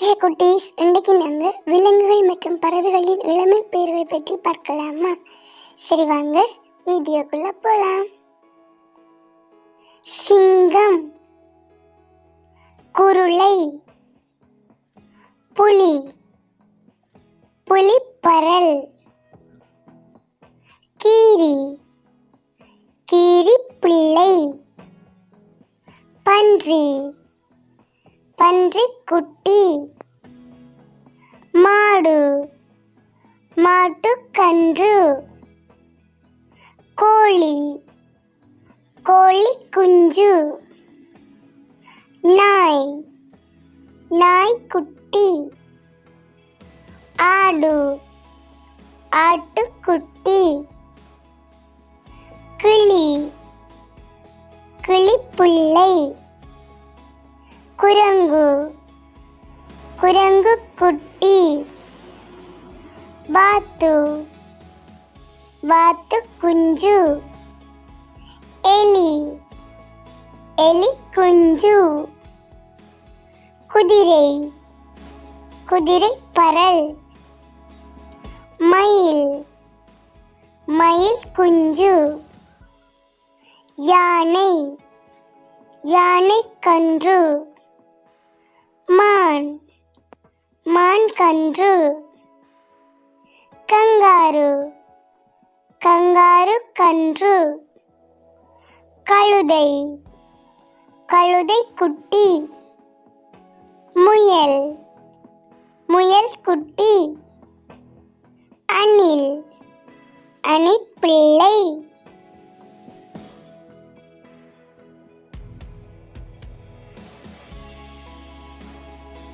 ஹே குட்டீஸ் இன்றைக்கு நாங்கள் விலங்குகள் மற்றும் பறவைகளின் இளமை பெயர்களை பற்றி பார்க்கலாமா? சரி வாங்க வீடியோக்குள்ள போகலாம் சிங்கம் குருளை புலி புலிப்பரல் கீரி கீரி பிள்ளை பன்றி. பன்றிக்குட்டி. மாடு. மாட்டுக்கன்று. கோழி. கோழி குஞ்சு நாய். நாய்க்குட்டி. ஆடு. ஆட்டுக்குட்டி. கிளி. கிளிப்புள்ளை. குரங்கு. குரங்கு குட்டி. பாத்து பாத்து குஞ்சு. எலி. எலி குஞ்சு. குதிரை. குதிரை பரல். மயில். மயில் குஞ்சு. யானை. யானை கன்று. மான் கன்று கங்காரு. கங்காரு கன்று. கழுதை. கழுதை குட்டி முயல். முயல் குட்டி அணில். அணிப்பிள்ளை.